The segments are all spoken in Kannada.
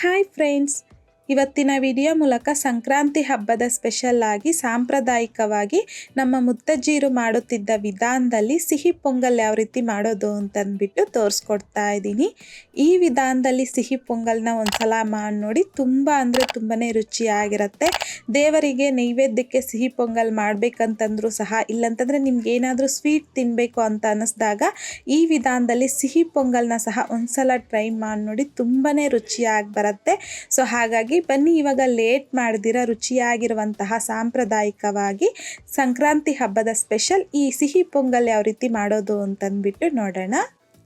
ಹಾಯ್ ಫ್ರೆಂಡ್ಸ್ ಇವತ್ತಿನ ವಿಡಿಯೋ ಮೂಲಕ ಸಂಕ್ರಾಂತಿ ಹಬ್ಬದ ಸ್ಪೆಷಲ್ ಆಗಿ ಸಾಂಪ್ರದಾಯಿಕವಾಗಿ ನಮ್ಮ ಮುತ್ತಜ್ಜಿಯರು ಮಾಡುತ್ತಿದ್ದ ವಿಧಾನದಲ್ಲಿ ಸಿಹಿ ಪೊಂಗಲ್ ಯಾವ ರೀತಿ ಮಾಡೋದು ಅಂತಂದ್ಬಿಟ್ಟು ತೋರಿಸ್ಕೊಡ್ತಾ ಇದ್ದೀನಿ. ಈ ವಿಧಾನದಲ್ಲಿ ಸಿಹಿ ಪೊಂಗಲ್ನ ಒಂದ್ಸಲ ಮಾಡಿ ನೋಡಿ ತುಂಬ ಅಂದರೆ ತುಂಬಾ ರುಚಿಯಾಗಿರುತ್ತೆ. ದೇವರಿಗೆ ನೈವೇದ್ಯಕ್ಕೆ ಸಿಹಿ ಪೊಂಗಲ್ ಮಾಡಬೇಕಂತಂದ್ರೂ ಸಹ ಇಲ್ಲಂತಂದರೆ ನಿಮ್ಗೆ ಏನಾದರೂ ಸ್ವೀಟ್ ತಿನ್ನಬೇಕು ಅಂತ ಅನ್ನಿಸ್ದಾಗ ಈ ವಿಧಾನದಲ್ಲಿ ಸಿಹಿ ಪೊಂಗಲ್ನ ಸಹ ಒಂದ್ಸಲ ಟ್ರೈ ಮಾಡಿ ನೋಡಿ ತುಂಬಾ ರುಚಿಯಾಗಿ ಬರುತ್ತೆ. ಸೊ ಹಾಗಾಗಿ ಬನ್ನಿ, ಇವಾಗ ಲೇಟ್ ಮಾಡಿದಿರ ರುಚಿಯಾಗಿರುವಂತಹ ಸಾಂಪ್ರದಾಯಿಕವಾಗಿ ಸಂಕ್ರಾಂತಿ ಹಬ್ಬದ ಸ್ಪೆಷಲ್ ಈ ಸಿಹಿ ಪೊಂಗಲ್ ಯಾವ ರೀತಿ ಮಾಡೋದು ಅಂತಂದ್ಬಿಟ್ಟು ನೋಡೋಣ.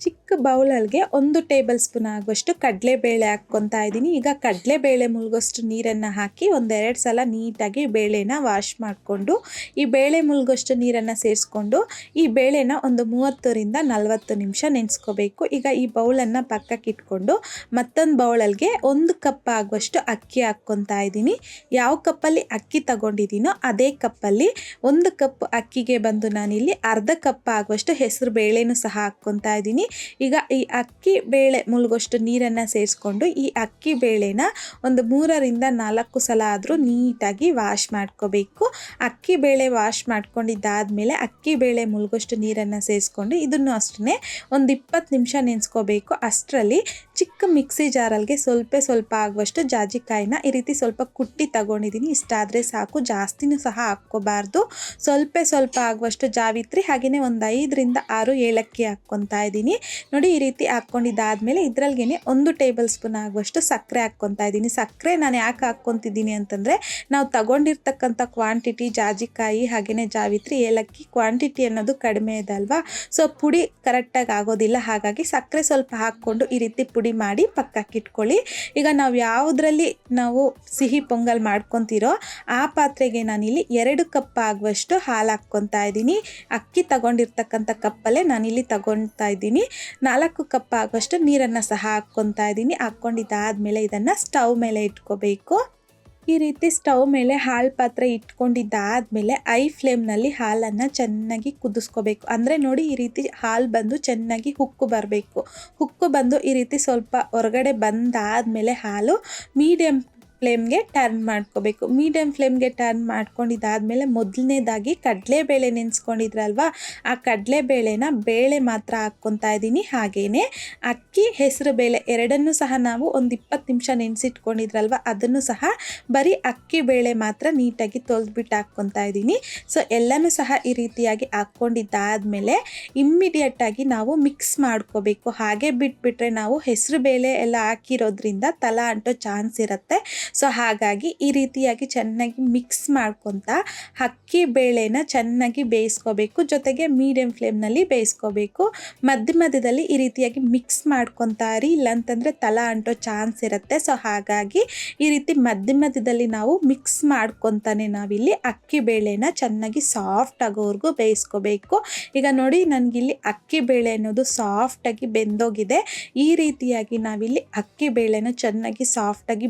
ಚಿಕ್ಕ ಬೌಲಲ್ಗೆ ಒಂದು ಟೇಬಲ್ ಸ್ಪೂನ್ ಆಗುವಷ್ಟು ಕಡಲೆಬೇಳೆ ಹಾಕ್ಕೊತಾ ಇದ್ದೀನಿ. ಈಗ ಕಡಲೆಬೇಳೆ ಮುಳುಗೋಷ್ಟು ನೀರನ್ನು ಹಾಕಿ ಒಂದೆರಡು ಸಲ ನೀಟಾಗಿ ಬೇಳೆನ ವಾಶ್ ಮಾಡಿಕೊಂಡು, ಈ ಬೇಳೆ ಮುಳುಗೋಷ್ಟು ನೀರನ್ನು ಸೇರಿಸ್ಕೊಂಡು, ಈ ಬೇಳೆನ ಒಂದು ಮೂವತ್ತರಿಂದ ನಲವತ್ತು ನಿಮಿಷ ನೆನೆಸ್ಕೋಬೇಕು. ಈಗ ಈ ಬೌಲನ್ನು ಪಕ್ಕಕ್ಕೆ ಇಟ್ಕೊಂಡು ಮತ್ತೊಂದು ಬೌಲಲ್ಗೆ ಒಂದು ಕಪ್ ಆಗುವಷ್ಟು ಅಕ್ಕಿ ಹಾಕ್ಕೊತಾ ಇದ್ದೀನಿ. ಯಾವ ಕಪ್ಪಲ್ಲಿ ಅಕ್ಕಿ ತಗೊಂಡಿದ್ದೀನೋ ಅದೇ ಕಪ್ಪಲ್ಲಿ ಒಂದು ಕಪ್ ಅಕ್ಕಿಗೆ ಬಂದು ನಾನಿಲ್ಲಿ ಅರ್ಧ ಕಪ್ ಆಗುವಷ್ಟು ಹೆಸರು ಬೇಳೆನೂ ಸಹ ಹಾಕ್ಕೊತಾ ಇದ್ದೀನಿ. ಈಗ ಈ ಅಕ್ಕಿ ಬೇಳೆ ಮುಳುಗೋಷ್ಟು ನೀರನ್ನು ಸೇರಿಸ್ಕೊಂಡು ಈ ಅಕ್ಕಿ ಬೇಳೆನ ಒಂದು ಮೂರರಿಂದ ನಾಲ್ಕು ಸಲ ಆದರೂ ನೀಟಾಗಿ ವಾಶ್ ಮಾಡ್ಕೋಬೇಕು. ಅಕ್ಕಿ ಬೇಳೆ ವಾಶ್ ಮಾಡ್ಕೊಂಡಿದ್ದಾದಮೇಲೆ ಅಕ್ಕಿ ಬೇಳೆ ಮುಳುಗೋಷ್ಟು ನೀರನ್ನು ಸೇರಿಸ್ಕೊಂಡು ಇದನ್ನು ಅಷ್ಟೇ ಒಂದು ಇಪ್ಪತ್ತು ನಿಮಿಷ ನೆನೆಸ್ಕೋಬೇಕು. ಅಷ್ಟರಲ್ಲಿ ಚಿಕ್ಕ ಮಿಕ್ಸಿ ಜಾರಲ್ಗೆ ಸ್ವಲ್ಪ ಸ್ವಲ್ಪ ಆಗುವಷ್ಟು ಜಾಜಿಕಾಯಿನ ಈ ರೀತಿ ಸ್ವಲ್ಪ ಕುಟ್ಟಿ ತಗೊಂಡಿದ್ದೀನಿ. ಇಷ್ಟಾದರೆ ಸಾಕು, ಜಾಸ್ತಿನೂ ಸಹ ಹಾಕ್ಕೋಬಾರ್ದು. ಸ್ವಲ್ಪ ಸ್ವಲ್ಪ ಆಗುವಷ್ಟು ಜಾವಿತ್ರಿ ಹಾಗೆಯೇ ಒಂದು ಐದರಿಂದ ಆರು ಏಲಕ್ಕಿ ಹಾಕ್ಕೊತಾ ಇದ್ದೀನಿ. ನೋಡಿ ಈ ರೀತಿ ಹಾಕ್ಕೊಂಡಿದ್ದಾದಮೇಲೆ ಇದ್ರಲ್ಗೆ ಒಂದು ಟೇಬಲ್ ಸ್ಪೂನ್ ಆಗುವಷ್ಟು ಸಕ್ಕರೆ ಹಾಕ್ಕೊತಾ ಇದ್ದೀನಿ. ಸಕ್ಕರೆ ನಾನು ಯಾಕೆ ಹಾಕ್ಕೊತಿದ್ದೀನಿ ಅಂತಂದರೆ ನಾವು ತಗೊಂಡಿರ್ತಕ್ಕಂಥ ಕ್ವಾಂಟಿಟಿ ಜಾಜಿಕಾಯಿ ಹಾಗೆಯೇ ಜಾವಿತ್ರಿ, ಏಲಕ್ಕಿ ಕ್ವಾಂಟಿಟಿ ಅನ್ನೋದು ಕಡಿಮೆ ಇದೆ ಅಲ್ವಾ ಸೊ ಪುಡಿ ಕರೆಕ್ಟಾಗಿ ಆಗೋದಿಲ್ಲ. ಹಾಗಾಗಿ ಸಕ್ಕರೆ ಸ್ವಲ್ಪ ಹಾಕ್ಕೊಂಡು ಈ ರೀತಿ ಪುಡಿ ಮಾಡಿ ಪಕ್ಕಕ್ಕೆ ಇಟ್ಕೊಳ್ಳಿ. ಈಗ ನಾವು ಯಾವುದರಲ್ಲಿ ನಾವು ಸಿಹಿ ಪೊಂಗಲ್ ಮಾಡ್ಕೊತಿರೋ ಆ ಪಾತ್ರೆಗೆ ನಾನಿಲ್ಲಿ ಎರಡು ಕಪ್ ಆಗುವಷ್ಟು ಹಾಲು ಹಾಕ್ಕೊತಾ ಇದ್ದೀನಿ. ಅಕ್ಕಿ ತಗೊಂಡಿರ್ತಕ್ಕಂಥ ಕಪ್ಪಲ್ಲೇ ನಾನಿಲ್ಲಿ ತಗೊತಾ ಇದ್ದೀನಿ. ನಾಲ್ಕು ಕಪ್ ಆಗುವಷ್ಟು ನೀರನ್ನು ಸಹ ಹಾಕ್ಕೊತಾ ಇದ್ದೀನಿ. ಹಾಕ್ಕೊಂಡಿದ್ದಾದಮೇಲೆ ಇದನ್ನು ಸ್ಟವ್ ಮೇಲೆ ಇಟ್ಕೋಬೇಕು. ಈ ರೀತಿ ಸ್ಟವ್ ಮೇಲೆ ಹಾಲು ಪಾತ್ರೆ ಇಟ್ಕೊಂಡಿದ್ದಾದಮೇಲೆ ಐ ಫ್ಲೇಮ್ನಲ್ಲಿ ಹಾಲನ್ನು ಚೆನ್ನಾಗಿ ಕುದಿಸ್ಕೋಬೇಕು. ಅಂದರೆ ನೋಡಿ ಈ ರೀತಿ ಹಾಲು ಬಂದು ಚೆನ್ನಾಗಿ ಹುಕ್ಕು ಬರಬೇಕು. ಹುಕ್ಕು ಬಂದು ಈ ರೀತಿ ಸ್ವಲ್ಪ ಹೊರಗಡೆ ಬಂದಾದಮೇಲೆ ಹಾಲು ಮೀಡಿಯಮ್ ಫ್ಲೇಮ್ಗೆ ಟರ್ನ್ ಮಾಡ್ಕೋಬೇಕು. ಮೀಡಿಯಮ್ ಫ್ಲೇಮ್ಗೆ ಟರ್ನ್ ಮಾಡ್ಕೊಂಡಿದ್ದಾದಮೇಲೆ ಮೊದಲನೇದಾಗಿ ಕಡಲೆಬೇಳೆ ನೆನೆಸ್ಕೊಂಡಿದ್ರಲ್ವ? ಆ ಕಡಲೆಬೇಳೆನ ಬೇಳೆ ಮಾತ್ರ ಹಾಕ್ಕೊತಾ ಇದ್ದೀನಿ. ಹಾಗೆಯೇ ಅಕ್ಕಿ ಹೆಸರು ಬೇಳೆ ಎರಡನ್ನೂ ಸಹ ನಾವು ಒಂದು ಇಪ್ಪತ್ತು ನಿಮಿಷ ನೆನೆಸಿಟ್ಕೊಂಡಿದ್ರಲ್ವ, ಅದನ್ನು ಸಹ ಬರೀ ಅಕ್ಕಿ ಬೇಳೆ ಮಾತ್ರ ನೀಟಾಗಿ ತೊಳೆದ್ಬಿಟ್ಟು ಹಾಕ್ಕೊತಾ ಇದ್ದೀನಿ. ಸೊ, ಎಲ್ಲನೂ ಸಹ ಈ ರೀತಿಯಾಗಿ ಹಾಕ್ಕೊಂಡಿದ್ದಾದಮೇಲೆ ಇಮ್ಮಿಡಿಯೇಟಾಗಿ ನಾವು ಮಿಕ್ಸ್ ಮಾಡ್ಕೋಬೇಕು. ಹಾಗೆ ಬಿಟ್ಬಿಟ್ರೆ ನಾವು ಹೆಸರು ಬೇಳೆ ಎಲ್ಲ ಹಾಕಿರೋದ್ರಿಂದ ತಲಾ ಅಂಟೋ ಚಾನ್ಸ್ ಇರುತ್ತೆ. ಸೊ ಹಾಗಾಗಿ ಈ ರೀತಿಯಾಗಿ ಚೆನ್ನಾಗಿ ಮಿಕ್ಸ್ ಮಾಡ್ಕೊತ ಅಕ್ಕಿ ಬೇಳೆನ ಚೆನ್ನಾಗಿ ಬೇಯಿಸ್ಕೋಬೇಕು. ಜೊತೆಗೆ ಮೀಡಿಯಂ ಫ್ಲೇಮ್ನಲ್ಲಿ ಬೇಯಿಸ್ಕೋಬೇಕು. ಮಧ್ಯ ಮಧ್ಯದಲ್ಲಿ ಈ ರೀತಿಯಾಗಿ ಮಿಕ್ಸ್ ಮಾಡ್ಕೊತಾರಿ ಇಲ್ಲಾಂತಂದರೆ ತಲಾ ಅಂಟೋ ಚಾನ್ಸ್ ಇರುತ್ತೆ. ಸೊ ಹಾಗಾಗಿ ಈ ರೀತಿ ಮಧ್ಯ ಮಧ್ಯದಲ್ಲಿ ನಾವು ಮಿಕ್ಸ್ ಮಾಡ್ಕೊತಾನೆ ನಾವಿಲ್ಲಿ ಅಕ್ಕಿ ಬೇಳೆನ ಚೆನ್ನಾಗಿ ಸಾಫ್ಟ್ ಆಗೋವರೆಗೂ ಬೇಯಿಸ್ಕೋಬೇಕು. ಈಗ ನೋಡಿ ನನಗಿಲ್ಲಿ ಅಕ್ಕಿ ಬೇಳೆ ಅನ್ನೋದು ಸಾಫ್ಟಾಗಿ ಬೆಂದೋಗಿದೆ. ಈ ರೀತಿಯಾಗಿ ನಾವಿಲ್ಲಿ ಅಕ್ಕಿ ಬೇಳೆನ ಚೆನ್ನಾಗಿ ಸಾಫ್ಟಾಗಿ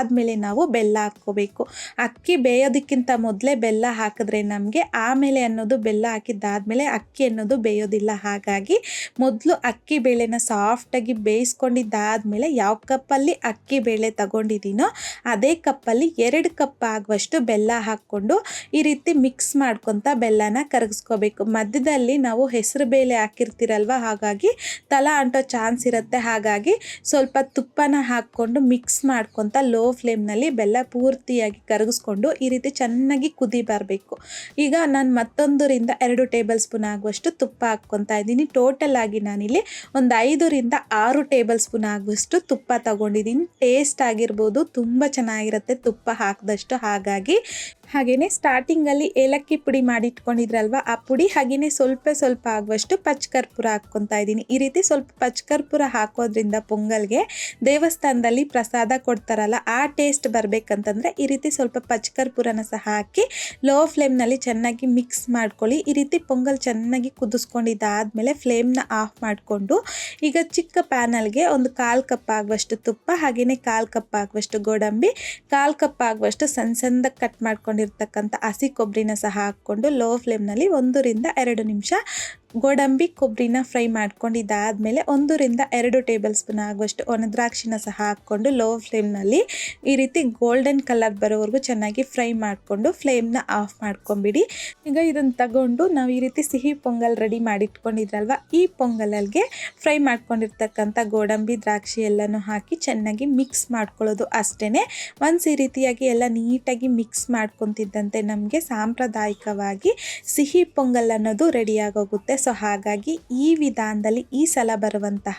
ಬೆಂದಾದಮೇಲೆ ನಾವು ಬೆಲ್ಲ ಹಾಕ್ಕೋಬೇಕು. ಅಕ್ಕಿ ಬೇಯೋದಕ್ಕಿಂತ ಮೊದಲೇ ಬೆಲ್ಲ ಹಾಕಿದ್ರೆ ನಮಗೆ ಆಮೇಲೆ ಅನ್ನೋದು ಬೆಲ್ಲ ಹಾಕಿದ್ದಾದಮೇಲೆ ಅಕ್ಕಿ ಅನ್ನೋದು ಬೇಯೋದಿಲ್ಲ. ಹಾಗಾಗಿ ಮೊದಲು ಅಕ್ಕಿ ಬೇಳೆನ ಸಾಫ್ಟಾಗಿ ಬೇಯಿಸ್ಕೊಂಡಿದ್ದಾದಮೇಲೆ ಯಾವ ಕಪ್ಪಲ್ಲಿ ಅಕ್ಕಿ ಬೇಳೆ ತಗೊಂಡಿದ್ದೀನೋ ಅದೇ ಕಪ್ಪಲ್ಲಿ ಎರಡು ಕಪ್ ಆಗುವಷ್ಟು ಬೆಲ್ಲ ಹಾಕ್ಕೊಂಡು ಈ ರೀತಿ ಮಿಕ್ಸ್ ಮಾಡ್ಕೊತ ಬೆಲ್ಲನ ಕರಗಿಸ್ಕೋಬೇಕು. ಮಧ್ಯದಲ್ಲಿ ನಾವು ಹೆಸರು ಬೇಳೆ ಹಾಕಿರ್ತೀರಲ್ವ, ಹಾಗಾಗಿ ತಲಾ ಅಂಟೋ ಚಾನ್ಸ್ ಇರುತ್ತೆ. ಹಾಗಾಗಿ ಸ್ವಲ್ಪ ತುಪ್ಪನ ಹಾಕ್ಕೊಂಡು ಮಿಕ್ಸ್ ಮಾಡ್ಕೊತ ಲೋ ಫ್ಲೇಮ್ನಲ್ಲಿ ಬೆಲ್ಲ ಪೂರ್ತಿಯಾಗಿ ಕರಗಿಸ್ಕೊಂಡು ಈ ರೀತಿ ಚೆನ್ನಾಗಿ ಕುದಿ ಬರಬೇಕು. ಈಗ ನಾನು ಮತ್ತೊಂದರಿಂದ ಎರಡು ಟೇಬಲ್ ಸ್ಪೂನ್ ಆಗುವಷ್ಟು ತುಪ್ಪ ಹಾಕ್ಕೊತಾ ಇದ್ದೀನಿ. ಟೋಟಲ್ ಆಗಿ ನಾನಿಲ್ಲಿ ಒಂದು ಐದರಿಂದ ಆರು ಟೇಬಲ್ ಸ್ಪೂನ್ ಆಗುವಷ್ಟು ತುಪ್ಪ ತಗೊಂಡಿದ್ದೀನಿ. ಟೇಸ್ಟ್ ಆಗಿರ್ಬೋದು, ತುಂಬ ಚೆನ್ನಾಗಿರುತ್ತೆ ತುಪ್ಪ ಹಾಕಿದಷ್ಟು ಹಾಗಾಗಿ. ಹಾಗೆಯೇ ಸ್ಟಾರ್ಟಿಂಗಲ್ಲಿ ಏಲಕ್ಕಿ ಪುಡಿ ಮಾಡಿಟ್ಕೊಂಡಿದ್ರಲ್ವ, ಆ ಪುಡಿ ಹಾಗೆಯೇ ಸ್ವಲ್ಪ ಸ್ವಲ್ಪ ಆಗುವಷ್ಟು ಪಚ್ಕರ್ಪುರ ಹಾಕ್ಕೊತಾ ಇದ್ದೀನಿ. ಈ ರೀತಿ ಸ್ವಲ್ಪ ಪಚ್ಕರ್ಪುರ ಹಾಕೋದ್ರಿಂದ ಪೊಂಗಲ್ಗೆ ದೇವಸ್ಥಾನದಲ್ಲಿ ಪ್ರಸಾದ ಕೊಡ್ತಾರಲ್ಲ, ಆ ಆ ಟೇಸ್ಟ್ ಬರಬೇಕಂತಂದರೆ ಈ ರೀತಿ ಸ್ವಲ್ಪ ಪಚ್ಕರ್ಪುರನ ಸಹ ಹಾಕಿ ಲೋ ಫ್ಲೇಮ್ನಲ್ಲಿ ಚೆನ್ನಾಗಿ ಮಿಕ್ಸ್ ಮಾಡ್ಕೊಳ್ಳಿ. ಈ ರೀತಿ ಪೊಂಗಲ್ ಚೆನ್ನಾಗಿ ಕುದಿಸ್ಕೊಂಡಿದ್ದಾದಮೇಲೆ ಫ್ಲೇಮ್ನ ಆಫ್ ಮಾಡಿಕೊಂಡು ಈಗ ಚಿಕ್ಕ ಪ್ಯಾನಲ್ಗೆ ಒಂದು ಕಾಲು ಕಪ್ ಆಗುವಷ್ಟು ತುಪ್ಪ ಹಾಗೆಯೇ ಕಾಲು ಕಪ್ ಆಗುವಷ್ಟು ಗೋಡಂಬಿ, ಕಾಲು ಕಪ್ ಆಗುವಷ್ಟು ಸಣ್ಣ ಸಣ್ಣದಾಗಿ ಕಟ್ ಮಾಡ್ಕೊಂಡಿರ್ತಕ್ಕಂಥ ಹಸಿ ಕೊಬ್ಬರಿನ ಸಹ ಹಾಕ್ಕೊಂಡು ಲೋ ಫ್ಲೇಮ್ನಲ್ಲಿ ಒಂದರಿಂದ ಎರಡು ನಿಮಿಷ ಗೋಡಂಬಿ ಕೊಬ್ಬರಿನ ಫ್ರೈ ಮಾಡ್ಕೊಂಡಿದ್ದಾದಮೇಲೆ ಒಂದರಿಂದ ಎರಡು ಟೇಬಲ್ ಸ್ಪೂನ್ ಆಗುವಷ್ಟು ಒಣದ್ರಾಕ್ಷಿನ ಸಹ ಹಾಕ್ಕೊಂಡು ಲೋ ಫ್ಲೇಮ್ನಲ್ಲಿ ಈ ರೀತಿ ಗೋಲ್ಡನ್ ಕಲರ್ ಬರೋವರೆಗೂ ಚೆನ್ನಾಗಿ ಫ್ರೈ ಮಾಡಿಕೊಂಡು ಫ್ಲೇಮ್ನ ಆಫ್ ಮಾಡ್ಕೊಂಬಿಡಿ. ಈಗ ಇದನ್ನು ತಗೊಂಡು ನಾವು ಈ ರೀತಿ ಸಿಹಿ ಪೊಂಗಲ್ ರೆಡಿ ಮಾಡಿಟ್ಕೊಂಡಿದ್ರಲ್ವ, ಈ ಪೊಂಗಲಲ್ಲಿಗೆ ಫ್ರೈ ಮಾಡ್ಕೊಂಡಿರ್ತಕ್ಕಂಥ ಗೋಡಂಬಿ ದ್ರಾಕ್ಷಿ ಎಲ್ಲನೂ ಹಾಕಿ ಚೆನ್ನಾಗಿ ಮಿಕ್ಸ್ ಮಾಡ್ಕೊಳ್ಳೋದು ಅಷ್ಟೇ ಒನ್ಸ್ ಈ ರೀತಿಯಾಗಿ ಎಲ್ಲ ನೀಟಾಗಿ ಮಿಕ್ಸ್ ಮಾಡ್ಕೊತಿದ್ದಂತೆ ನಮಗೆ ಸಾಂಪ್ರದಾಯಿಕವಾಗಿ ಸಿಹಿ ಪೊಂಗಲ್ ಅನ್ನೋದು ರೆಡಿಯಾಗೋಗುತ್ತೆ ಸೊ ಹಾಗಾಗಿ ಈ ವಿಧಾನದಲ್ಲಿ ಈ ಸಲ ಬರುವಂತಹ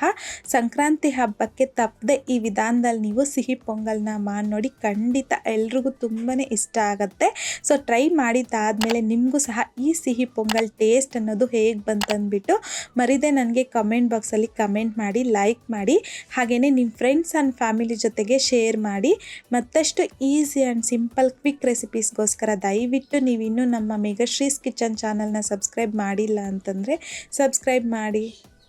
ಸಂಕ್ರಾಂತಿ ಹಬ್ಬಕ್ಕೆ ತಪ್ಪದೆ ಈ ವಿಧಾನದಲ್ಲಿ ನೀವು ಸಿಹಿ ಪೊಂಗಲ್ನ ಮಾಡಿ ನೋಡಿ, ಖಂಡಿತ ಎಲ್ರಿಗೂ ತುಂಬಾ ಇಷ್ಟ ಆಗುತ್ತೆ. ಸೊ ಟ್ರೈ ಮಾಡಿದ್ದಾದಮೇಲೆ ನಿಮಗೂ ಸಹ ಈ ಸಿಹಿ ಪೊಂಗಲ್ ಟೇಸ್ಟ್ ಅನ್ನೋದು ಹೇಗೆ ಬಂತಂದ್ಬಿಟ್ಟು ಮರಿದೆ ನನಗೆ ಕಮೆಂಟ್ ಬಾಕ್ಸಲ್ಲಿ ಕಮೆಂಟ್ ಮಾಡಿ, ಲೈಕ್ ಮಾಡಿ ಹಾಗೆಯೇ ನಿಮ್ಮ ಫ್ರೆಂಡ್ಸ್ ಆ್ಯಂಡ್ ಫ್ಯಾಮಿಲಿ ಜೊತೆಗೆ ಶೇರ್ ಮಾಡಿ. ಮತ್ತಷ್ಟು ಈಸಿ ಆ್ಯಂಡ್ ಸಿಂಪಲ್ ಕ್ವಿಕ್ ರೆಸಿಪೀಸ್ಗೋಸ್ಕರ ದಯವಿಟ್ಟು ನೀವಿನ್ನೂ ನಮ್ಮ ಮೆಗಶ್ರೀಸ್ ಕಿಚನ್ ಚಾನಲ್ನ ಸಬ್ಸ್ಕ್ರೈಬ್ ಮಾಡಿಲ್ಲ ಅಂತಂದರೆ ಸಬ್ಸ್ಕ್ರೈಬ್ ಮಾಡಿ.